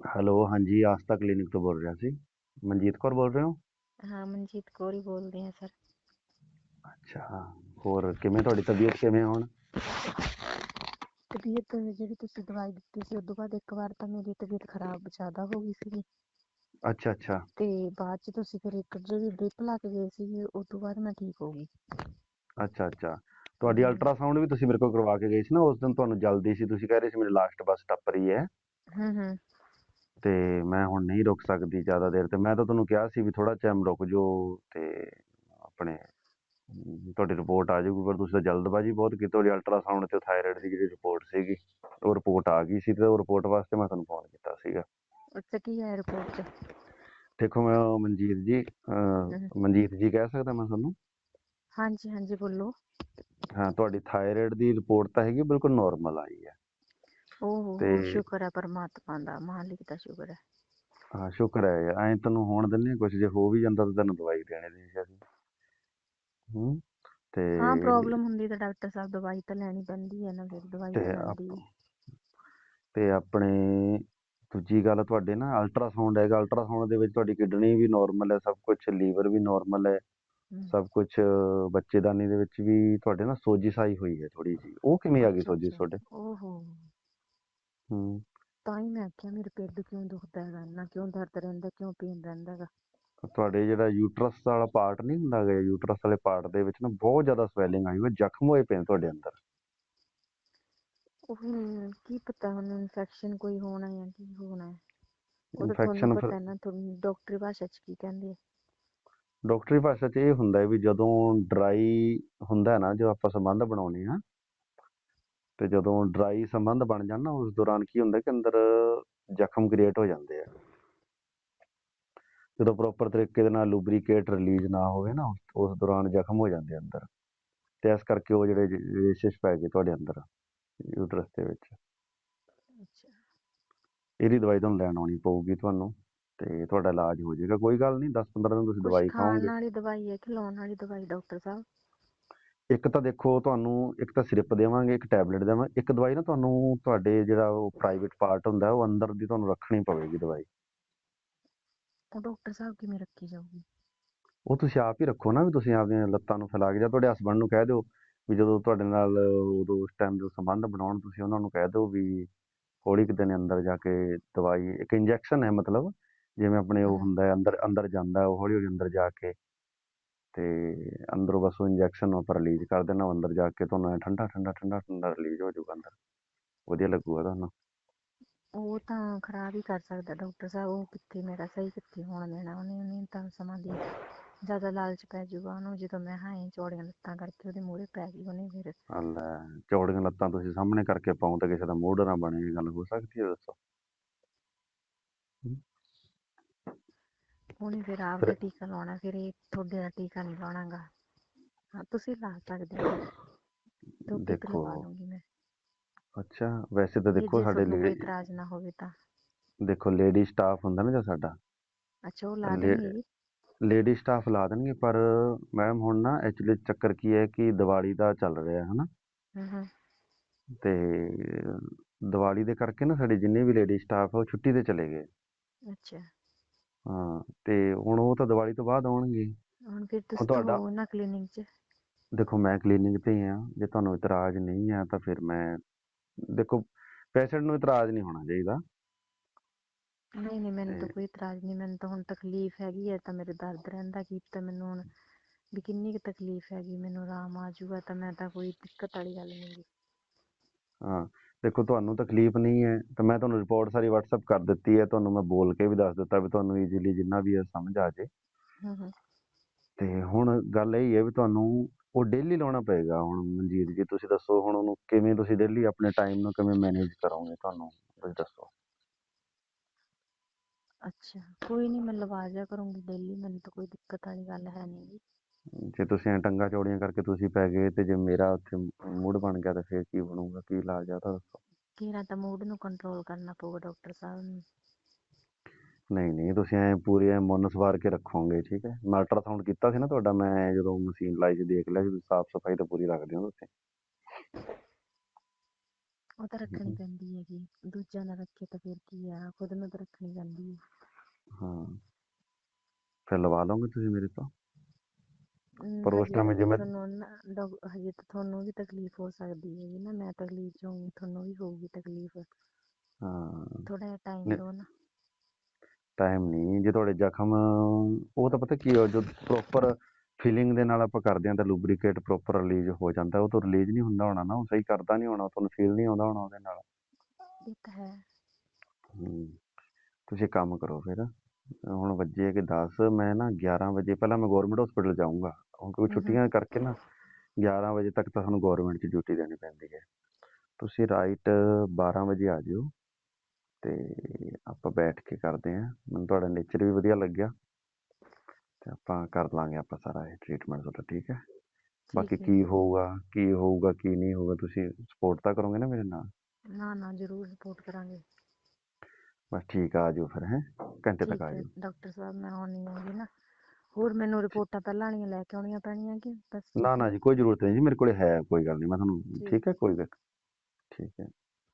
Hello ਹਾਂਜੀ ਆਸਥਾ clinic ਤੋਂ ਬੋਲ ਰਿਹਾ ਸੀ ਮਨਜੀਤ ਕੌਰ ਬੋਲ ਰਹੇ ਹੋ ਹਾਂ ਮਨਜੀਤ ਕੌਰ ਹੀ ਬੋਲਦੇ ਆ ਸਰ ਅੱਛਾ ਹੋਰ ਕਿਵੇਂ ਤੁਹਾਡੀ ਤਬੀਅਤ ਕਿਵੇਂ ਹੁਣ ਤਬੀਅਤ ਜਿਹੜੀ ਤੁਸੀਂ ਦਵਾਈ ਦਿੱਤੀ ਸੀ ਉਦੋਂ ਬਾਅਦ ਇੱਕ ਵਾਰ ਤਾਂ ਮੇਰੀ ਤਬੀਅਤ ਖਰਾਬ ਜ਼ਿਆਦਾ ਹੋ ਗਈ ਸੀ ਅੱਛਾ ਅੱਛਾ ਤੇ ਬਾਅਦ ਚ ਤੁਸੀਂ ਫਿਰ ਇੱਕ ਜਿਹੜੀ ਡ੍ਰਿਪ ਲਾ ਕੇ ਗਏ ਸੀ ਉਸ ਤੋਂ ਬਾਅਦ ਮੈਂ ਠੀਕ ਹੋ ਗਈ ਅੱਛਾ ਅੱਛਾ ਤੁਹਾਡੀ। ਅਲਟਰਾਸਾਊਂਡ ਵੀ ਤੁਸੀਂ ਮੇਰੇ ਕੋਲ ਕਰਵਾ ਕੇ ਗਏ ਸੀ ਨਾ ਉਸ ਦਿਨ ਤੁਹਾਨੂੰ ਜਲਦੀ ਸੀ ਤੁਸੀਂ ਕਹਿ ਰਹੇ ਸੀ ਮੇਰੇ ਲਾਸਟ ਬੱਸ ਟੱਪ ਰਹੀ ਹੈ ਹੂੰ ਹੂੰ ਤੇ ਮੈਂ ਹੁਣ ਨਹੀਂ ਰੁਕ ਸਕਦੀ ਜ਼ਿਆਦਾ ਦੇਰ ਤੇ। ਮੈਂ ਤਾਂ ਤੁਹਾਨੂੰ ਕਿਹਾ ਸੀ ਵੀ ਥੋੜਾ ਟਾਈਮ ਰੁਕ ਜਾਓ ਤੇ ਆਪਣੇ ਤੁਹਾਡੀ ਰਿਪੋਰਟ ਆ ਜਾਊਗੀ ਪਰ ਤੁਸੀਂ ਤਾਂ ਜਲਦਬਾਜ਼ੀ ਬਹੁਤ ਕੀਤੀ ਤੁਹਾਡੀ ਅਲਟਰਾਸਾਊਂਡ ਤੇ ਥਾਇਰਾਇਡ ਦੀ ਜਿਹੜੀ ਰਿਪੋਰਟ ਸੀਗੀ ਉਹ ਰਿਪੋਰਟ ਆ ਗਈ ਸੀ ਤੇ ਉਹ ਰਿਪੋਰਟ ਵਾਸਤੇ ਮੈਂ ਤੁਹਾਨੂੰ ਫੋਨ ਕੀਤਾ ਸੀਗਾ। ਉੱਥੇ ਕੀ ਹੈ ਰਿਪੋਰਟ ਚ? ਦੇਖੋ ਮੈਂ ਮਨਜੀਤ ਜੀ ਅਹ। ਮਨਜੀਤ ਜੀ ਕਹਿ ਸਕਦਾ ਮੈਂ ਤੁਹਾਨੂੰ? ਹਾਂਜੀ ਹਾਂਜੀ ਬੋਲੋ। ਹਾਂ ਤੁਹਾਡੀ ਥਾਇਰਾਇਡ ਦੀ ਰਿਪੋਰਟ ਤਾਂ ਹੈਗੀ ਬਿਲਕੁਲ ਨਾਰਮਲ ਆਈ ਹੈ। ਓਹ ਤੇ- ਸ਼ੁਕਰ ਹੈ ਪਰਮਾਤਮਾ ਦਾ ਮਾਲਿਕ ਦਾ ਸ਼ੁਕਰ ਹੈ। ਹਾਂ ਸ਼ੁਕਰ ਹੈ ਐਂ ਤੈਨੂੰ ਹੋਣ ਦਿੰਨੇ ਕੁਝ ਜੇ ਹੋ ਵੀ ਜਾਂਦਾ ਤਾਂ ਤੈਨੂੰ ਦਵਾਈ ਦੇਣੀ ਦੀ ਸੀ ਹੂੰ ਤੇ ਹਾਂ ਪ੍ਰੋਬਲਮ ਹੁੰਦੀ ਤਾਂ ਡਾਕਟਰ ਸਾਹਿਬ ਦਵਾਈ ਤਾਂ ਲੈਣੀ ਪੈਂਦੀ ਹੈ ਨਾ ਫਿਰ ਦਵਾਈ ਤੇ ਤਾਂ ਆਪ- ਲੈਂਦੀ ਹੈ। ਤੇ ਆਪਣੇ ਦੂਜੀ ਗੱਲ ਤੁਹਾਡੇ ਨਾ ਅਲਟਰਾਸਾਊਂਡ ਹੈਗਾ ਅਲਟਰਾਸਾਊਂਡ ਦੇ ਵਿੱਚ ਤੁਹਾਡੀ ਕਿਡਨੀ ਵੀ ਨਾਰਮਲ ਹੈ ਸਭ ਕੁਝ ਲੀਵਰ ਵੀ ਨਾਰਮਲ ਹੈ ਹਮ। ਸਭ ਕੁਝ ਬੱਚੇਦਾਨੀ ਦੇ ਵਿੱਚ ਵੀ ਤੁਹਾਡੇ ਨਾ ਸੋਜਿਸ ਆਈ ਹੋਈ ਹੈ ਥੋੜੀ ਜੀ ਉਹ ਕਿਵੇਂ ਆ ਗਈ ਅੱਛਾ, ਸੋਜਿਸ ਅੱਛਾ। ਤੁਹਾਡੇ? ਓਹੋ। ਹੂੰ। ਤਾਂ ਹੀ ਮੈਂ ਆਖਿਆ ਮੇਰੇ ਪੇਟ ਕਿਉਂ ਦੁਖਦਾ ਹੈਗਾ ਨਾ ਕਿਉਂ ਦਰਦ ਰਹਿੰਦਾ ਕਿਉਂ ਪੇਨ ਰਹਿੰਦਾ ਹੈਗਾ। ਤੁਹਾਡੇ ਜਿਹੜਾ ਯੂਟਰਸ ਵਾਲਾ ਪਾਰਟ ਨਹੀਂ ਹੁੰਦਾ ਗਾ ਯੂਟਰਸ ਵਾਲੇ ਪਾਰਟ ਦੇ ਵਿੱਚ ਨਾ ਬਹੁਤ ਜ਼ਿਆਦਾ ਸਵੈਲਿੰਗ ਆਈ ਹੋਈ ਜ਼ਖਮ ਹੋਏ ਪਏ ਨੇ ਤੁਹਾਡੇ ਅੰਦਰ। ਉਹ ਹੁਣ ਕੀ ਪਤਾ ਹੁਣ ਇਨਫੈਕਸ਼ਨ ਕੋਈ ਹੋਣਾ ਜਾਂ ਕੀ ਹੋਣਾ। ਹੈ ਉਹ ਤਾਂ ਤੁਹਾਨੂੰ ਪਤਾ ਹੈ ਨਾ ਤੁਹਾਨੂੰ ਡਾਕਟਰੀ ਭਾਸ਼ਾ ਚ ਕੀ ਕਹਿੰਦੇ ਆ। ਡਾਕਟਰੀ ਭਾਸ਼ਾ 'ਚ ਇਹ ਹੁੰਦਾ ਹੈ ਵੀ ਜਦੋਂ ਡਰਾਈ ਹੁੰਦਾ ਹੈ ਨਾ ਜੋ ਆਪਾਂ ਸੰਬੰਧ ਬਣਾਉਣੇ ਆ ਤੇ ਜਦੋਂ ਡਰਾਈ ਸੰਬੰਧ ਬਣ ਜਾਣ ਨਾ ਉਸ ਦੌਰਾਨ ਕੀ ਹੁੰਦਾ ਕਿ ਅੰਦਰ ਜ਼ਖਮ ਕ੍ਰੀਏਟ ਹੋ ਜਾਂਦੇ ਆ। ਜਦੋਂ ਪ੍ਰੋਪਰ ਤਰੀਕੇ ਦੇ ਨਾਲ ਲੂਬਰੀਕੇਟ ਰਿਲੀਜ਼ ਨਾ ਹੋਵੇ ਨਾ ਉਸ- ਦੌਰਾਨ ਜ਼ਖਮ ਹੋ ਜਾਂਦੇ ਅੰਦਰ। ਤੇ ਇਸ ਕਰਕੇ ਉਹ ਜਿਹੜੇ ਰੇਸ਼ਿਸ ਪੈ ਗਏ ਤੁਹਾਡੇ ਅੰਦਰ ਯੂਟਰਸ ਦੇ ਵਿੱਚ। ਇਹਦੀ ਦਵਾਈ ਤੁਹਾਨੂੰ ਲੈਣ ਆਉਣੀ ਪਊਗੀ ਤੁਹਾਨੂੰ ਤੇ ਤੁਹਾਡਾ ਇਲਾਜ ਹੋ ਜਾਏਗਾ। ਕੋਈ ਗੱਲ ਨਹੀਂ 10-15 ਦਿਨ ਤੁਸੀਂ ਦਵਾਈ ਖਾਣ ਖਾਓਗੇ। ਵਾਲੀ ਦਵਾਈ ਹੈ ਕਿ ਲਾਉਣ ਵਾਲੀ ਦਵਾਈ ਡਾਕਟਰ ਸਾਹਿਬ? ਇੱਕ ਤਾਂ ਦੇਖੋ ਤੁਹਾਨੂੰ ਇੱਕ ਤਾਂ ਸਿਰਪ ਦੇਵਾਂਗੇ ਇੱਕ ਟੈਬਲੇਟ ਦੇਵਾਂਗੇ ਇੱਕ ਦਵਾਈ ਨਾ ਤੁਹਾਨੂੰ ਤੁਹਾਡੇ ਜਿਹੜਾ ਉਹ ਪ੍ਰਾਈਵੇਟ ਪਾਰਟ ਹੁੰਦਾ ਉਹ ਅੰਦਰ ਦੀ ਤੁਹਾਨੂੰ ਰੱਖਣੀ ਪਵੇਗੀ ਦਵਾਈ ਉਹ ਡਾਕਟਰ ਸਾਹਿਬ ਕਿਵੇਂ ਰੱਖੀ ਜਾਊਗੀ ਉਹ ਤੁਸੀਂ ਆਪ ਹੀ ਰੱਖੋ ਨਾ ਵੀ ਤੁਸੀਂ ਆਪਦੀਆਂ ਲੱਤਾਂ ਨੂੰ ਫੈਲਾ ਕੇ ਜਾਂ ਤੁਹਾਡੇ ਹਸਬੰਡ ਨੂੰ ਕਹਿ ਦਿਓ ਵੀ ਜਦੋਂ ਤੁਹਾਡੇ ਨਾਲ ਉਦੋਂ ਉਸ ਟਾਈਮ ਜੋ ਸੰਬੰਧ ਬਣਾਉਣ ਤੁਸੀਂ ਉਹਨਾਂ ਨੂੰ ਕਹਿ ਦਿਓ ਵੀ ਹੌਲੀ ਕੁ ਦਿਨ ਅੰਦਰ ਜਾ ਕੇ ਦਵਾਈ ਇੱਕ ਇੰਜੈਕਸ਼ਨ ਹੈ ਮਤਲਬ ਜਿਵੇਂ ਆਪਣੇ ਉਹ। ਹੁੰਦਾ ਹੈ ਅੰਦਰ ਅੰਦਰ ਜਾਂਦਾ ਉਹ ਹੌਲੀ ਹੌਲੀ ਅੰਦਰ ਜਾ ਕੇ ਤੇ ਅੰਦਰੋਂ ਬਸ ਉਹ ਇੰਜੈਕਸ਼ਨ ਉੱਪਰ ਰਿਲੀਜ਼ ਕਰ ਦੇਣਾ ਉਹ ਅੰਦਰ ਜਾ ਕੇ ਤੁਹਾਨੂੰ ਐਂ ਠੰਡਾ ਠੰਡਾ ਠੰਡਾ ਠੰਡਾ ਰਿਲੀਜ਼ ਹੋ ਜਾਊਗਾ ਅੰਦਰ। ਵਧੀਆ ਲੱਗੂਗਾ ਤੁਹਾਨੂੰ। ਉਹ ਤਾਂ ਖਰਾਬ ਹੀ ਕਰ ਸਕਦਾ ਡਾਕਟਰ ਸਾਹਿਬ ਉਹ ਕਿੱਥੇ ਮੇਰਾ ਸਹੀ ਕਿੱਥੇ ਹੋਣ ਦੇਣਾ ਉਹਨੇ ਉਹਨੇ ਤਾਂ ਸਮਾਂ ਦੀ ਜ਼ਿਆਦਾ ਲਾਲਚ ਪੈ ਜਾਊਗਾ ਉਹਨੂੰ ਜਦੋਂ ਮੈਂ ਹਾਂ ਚੌੜੀਆਂ ਲੱਤਾਂ ਕਰਕੇ ਉਹਦੇ ਮੂਹਰੇ ਪੈ ਗਈ ਉਹਨੇ ਫਿਰ। ਆ ਲੈ ਚੌੜੀਆਂ ਲੱਤਾਂ ਤੁਸੀਂ ਸਾਹਮਣੇ ਕਰਕੇ ਪਾਉ ਤਾਂ ਕਿਸੇ ਦਾ ਮੂਡ ਨਾ ਬਣੇ ਇਹ ਗੱਲ ਹੋ ਸਕਦੀ ਹੈ ਦੱਸੋ। ਉਹਨੇ ਫਿਰ ਆਪ ਦਾ ਟੀਕਾ ਲਾਉਣਾ ਫਿਰ ਇਹ ਤੁਹਾਡੇ ਦਾ ਟੀਕਾ ਨਹੀਂ ਲਾਉਣਾਗਾ। ਹਾਂ ਤੁਸੀਂ ਲਾ ਸਕਦੇ ਹੋ। ਤੇ ਦੇਖੋ ਲਵਾ ਲੂੰਗੀ ਮੈਂ। ਅੱਛਾ ਵੈਸੇ ਤਾਂ ਦੇਖੋ ਸਾਡੇ ਲੇਡੀ ਇਤਰਾਜ਼ ਨਾ ਹੋਵੇ ਤਾਂ। ਦੇਖੋ ਲੇਡੀ ਸਟਾਫ ਹੁੰਦਾ ਨਾ ਜੋ ਸਾਡਾ? ਅੱਛਾ ਉਹ ਲਾ ਦੇਣਗੇ ਲੇਡੀ ਸਟਾਫ ਲਾ ਦੇਣਗੇ ਪਰ ਮੈਮ ਹੁਣ ਨਾ ਐਕਚੁਅਲੀ ਚੱਕਰ ਕੀ ਹੈ ਕਿ ਦੀਵਾਲੀ ਦਾ ਚੱਲ ਰਿਹਾ ਹੈ ਹਨਾ? ਹੂੰ ਹੂੰ। ਤੇ ਦੀਵਾਲੀ ਦੇ ਕਰਕੇ ਨਾ ਸਾਡੇ ਜਿੰਨੇ ਵੀ ਲੇਡੀ ਸਟਾਫ ਆ ਉਹ ਛੁੱਟੀ ਤੇ ਚਲੇ ਗਏ। ਅੱਛਾ। ਹਾਂ ਤੇ ਹੁਣ ਉਹ ਤਾਂ ਦੀਵਾਲੀ ਤੋਂ ਬਾਅਦ ਆਉਣਗੇ। ਹੁਣ ਫਿਰ ਤੁਸੀਂ ਤਾਂ ਤੁਹਾਡਾ- ਹੋ ਨਾ ਕਲੀਨਿਕ 'ਚ। ਦੇਖੋ ਮੈਂ ਕਲੀਨਿਕ ਤੇ ਆ ਜੇ ਤੁਹਾਨੂੰ ਇਤਰਾਜ਼ ਨਹੀਂ ਆ ਤਾਂ ਫਿਰ ਮੈਂ ਦੇਖੋ ਪੇਸ਼ੈਂਟ ਨੂੰ ਇਤਰਾਜ਼ ਨਹੀਂ ਹੋਣਾ ਚਾਹੀਦਾ। ਨਹੀਂ ਨਹੀਂ ਮੈਨੂੰ ਤਾਂ ਤੇ- ਕੋਈ ਇਤਰਾਜ਼ ਨਹੀਂ। ਮੈਨੂੰ ਤਾਂ ਹੁਣ ਤਕਲੀਫ ਹੈਗੀ ਹੈ ਤਾਂ ਮੇਰੇ ਦਰਦ ਰਹਿੰਦਾ ਕੀ ਤਾਂ ਮੈਨੂੰ ਹੁਣ ਵੀ ਕਿੰਨੀ ਕੁ ਤਕਲੀਫ ਹੈਗੀ। ਮੈਨੂੰ ਆਰਾਮ ਆ ਜਾਊਗਾ ਤਾਂ ਮੈਂ ਤਾਂ ਕੋਈ ਦਿੱਕਤ ਵਾਲੀ ਗੱਲ ਨਹੀਂ ਗੀ ਹਾਂ ਦੇਖੋ ਤੁਹਾਨੂੰ ਤਕਲੀਫ ਨਹੀਂ ਹੈ ਤਾਂ ਮੈਂ ਤੁਹਾਨੂੰ ਰਿਪੋਰਟ ਸਾਰੀ WhatsApp ਕਰ ਦਿੱਤੀ ਹੈ ਤੁਹਾਨੂੰ ਮੈਂ ਬੋਲ ਕੇ ਵੀ ਦੱਸ ਦਿੱਤਾ ਵੀ ਤੁਹਾਨੂੰ ਈਜ਼ੀਲੀ ਜਿੰਨਾ ਵੀ ਹੈ ਸਮਝ ਆ ਜੇ ਹੂੰ ਹੂੰ। ਤੇ ਹੁਣ ਗੱਲ ਇਹ ਹੈ ਵੀ ਤੁਹਾਨੂੰ ਉਹ ਡੇਲੀ ਲਾਉਣਾ ਪਏਗਾ ਹੁਣ ਮਨਜੀਤ ਜੀ ਤੁਸੀਂ ਦੱਸੋ ਹੁਣ ਉਹਨੂੰ ਕਿਵੇਂ ਤੁਸੀਂ ਡੇਲੀ ਆਪਣੇ ਟਾਈਮ ਨੂੰ ਕਿਵੇਂ ਮੈਨੇਜ ਕਰੋਗੇ ਤੁਹਾਨੂੰ ਤੁਸੀਂ ਦੱਸੋ। ਅੱਛਾ ਕੋਈ ਨਹੀਂ ਮੈਂ ਲਵਾ ਜਾ ਕਰੂੰਗੀ ਡੇਲੀ ਮੈਨੂੰ ਤਾਂ ਕੋਈ ਦਿੱਕਤ ਵਾਲੀ ਗੱਲ ਹੈ ਨਹੀਂ ਜੇ ਤੁਸੀਂ ਐਂ ਟੰਗਾ ਚੌੜੀਆਂ ਕਰਕੇ ਤੁਸੀਂ ਪੈ ਗਏ ਤੇ ਜੇ ਮੇਰਾ ਉੱਥੇ ਮੂਡ ਬਣ ਗਿਆ ਤਾਂ ਫਿਰ ਕੀ ਬਣੂਗਾ ਕੀ ਇਲਾਜ ਆ ਉਹਦਾ ਦੱਸੋ। ਕਿਹੜਾ ਤਾਂ ਮੂਡ ਨੂੰ ਕੰਟਰੋਲ ਕਰਨਾ ਪਊਗਾ ਡਾਕਟਰ ਸਾਹਿਬ ਨੂੰ। ਨਹੀਂ ਨਹੀਂ ਤੁਸੀਂ ਐ ਪੂਰੀ ਐ ਮਨ ਸਵਾਰ ਕੇ ਰੱਖੋਗੇ ਠੀਕ ਹੈ? ਮੈਂ ਅਲਟਰਾਸਾਊਂਡ ਕੀਤਾ ਸੀ ਨਾ ਤੁਹਾਡਾ ਮੈਂ ਜਦੋਂ ਮਸ਼ੀਨ ਲਾਈ ਸੀ ਦੇਖ ਲਿਆ ਸੀ ਸਾਫ਼ ਸਫ਼ਾਈ ਤਾਂ ਪੂਰੀ ਰੱਖਦੇ ਹੋ ਤੁਸੀਂ ਉਹ ਤਾਂ ਰੱਖਣੀ ਪੈਂਦੀ ਹੈਗੀ ਦੂਜਿਆਂ ਨਾਲ ਰੱਖੇ ਤਾਂ ਫਿਰ ਕੀ ਆ ਖੁਦ ਨੂੰ ਤਾਂ ਰੱਖਣੀ ਪੈਂਦੀ ਹੈ ਹਾਂ। ਫਿਰ ਲਵਾ ਲਓਗੇ ਤੁਸੀਂ ਮੇਰੇ ਤੋਂ? ਪਰ ਉਸ ਤਾਂ ਜਿਵੇਂ- ਤੁਹਾਨੂੰ ਨਾ ਡਾਕ- ਹਜੇ ਤਾਂ ਤੁਹਾਨੂੰ ਵੀ ਤਕਲੀਫ ਹੋ ਸਕਦੀ ਹੈਗੀ ਨਾ ਮੈਂ ਤਕਲੀਫ ਚ ਹੋਊਂਗੀ ਤੁਹਾਨੂੰ ਵੀ ਹੋਊਗੀ ਤਕਲੀਫ। ਹਾਂ। ਥੋੜਾ ਜਿਹਾ ਟਾਈਮ ਨਹੀਂ। ਦਿਓ ਨਾ। ਟਾਈਮ ਨਹੀਂ ਜੇ ਤੁਹਾਡੇ ਜ਼ਖਮ ਉਹ ਤਾਂ ਪਤਾ ਕੀ ਹੈ ਜੋ ਪ੍ਰੋਪਰ ਫੀਲਿੰਗ ਦੇ ਨਾਲ ਆਪਾਂ ਕਰਦੇ ਹਾਂ ਤਾਂ ਲੂਬਰੀਕੇਟ ਪ੍ਰੋਪਰ ਰਿਲੀਜ਼ ਹੋ ਜਾਂਦਾ ਉਹ ਤੋਂ ਰਿਲੀਜ਼ ਨਹੀਂ ਹੁੰਦਾ ਹੋਣਾ ਨਾ ਉਹ ਸਹੀ ਕਰਦਾ ਨਹੀਂ ਹੋਣਾ ਤੁਹਾਨੂੰ ਫੀਲ ਨਹੀਂ ਆਉਂਦਾ ਹੋਣਾ ਉਹਦੇ ਨਾਲ। ਇਹ ਤਾਂ ਹੈ। ਹਮ, ਤੁਸੀਂ ਕੰਮ ਕਰੋ ਫਿਰ। ਹੁਣ ਵੱਜੇ ਕਿ 10 ਮੈਂ ਨਾ 11 ਵਜੇ ਪਹਿਲਾਂ ਮੈਂ ਗਵਰਨਮੈਂਟ ਹਸਪੀਟਲ ਜਾਊਂਗਾ। ਕਿਉਂਕਿ ਹਮ। ਛੁੱਟੀਆਂ ਕਰਕੇ ਨਾ 11 ਵਜੇ ਤੱਕ ਤਾਂ ਸਾਨੂੰ ਗਵਰਨਮੈਂਟ 'ਚ ਡਿਊਟੀ ਦੇਣੀ ਪੈਂਦੀ ਹੈ। ਤੁਸੀਂ ਰਾਈਟ 12 ਵਜੇ ਆ ਜਿਓ ਤੇ ਆਪਾਂ ਬੈਠ ਕੇ ਕਰਦੇ ਹਾਂ। ਮੈਨੂੰ ਤੁਹਾਡਾ ਨੇਚਰ ਵੀ ਵਧੀਆ ਲੱਗਿਆ ਤੇ ਆਪਾਂ ਕਰ ਲਾਂਗੇ ਆਪਾਂ ਸਾਰਾ ਇਹ ਟ੍ਰੀਟਮੈਂਟ ਤੁਹਾਡਾ ਠੀਕ ਹੈ? ਬਾਕੀ ਕੀ ਹੋਊਗਾ ਕੀ ਹੋਊਗਾ ਕੀ ਨਹੀਂ ਹੋਊਗਾ ਤੁਸੀਂ ਸਪੋਰਟ ਤਾਂ ਕਰੋਗੇ ਨਾ ਮੇਰੇ ਨਾਲ? ਨਾ ਨਾ ਜ਼ਰੂਰ ਰਿਪੋਰਟ ਕਰਾਂਗੇ। ਬਸ ਠੀਕ ਆ, ਜਾਓ ਫਿਰ ਹੈ? ਘੰਟੇ ਠੀਕ ਤੱਕ ਆ ਹੈ ਜਾਓ। ਡਾਕਟਰ ਸਾਹਿਬ ਮੈਂ ਆਉਣੀ ਹੈਗੀ ਨਾ। ਹੋਰ ਮੈਨੂੰ ਰਿਪੋਰਟਾਂ ਪਹਿਲਾਂ ਵਾਲੀਆਂ ਲੈ ਕੇ ਆਉਣੀਆਂ ਪੈਣੀਆਂ ਕਿ ਬਸ? ਨਾ ਨਾ ਜੀ ਕੋਈ ਜ਼ਰੂਰਤ ਨਹੀਂ ਜੀ ਮੇਰੇ ਕੋਲੇ ਹੈ ਕੋਈ ਗੱਲ ਨਹੀਂ ਮੈਂ ਤੁਹਾਨੂੰ ਠੀਕ ਠੀਕ ਹੈ। ਕੋਈ ਗੱਲ ਠੀਕ ਹੈ।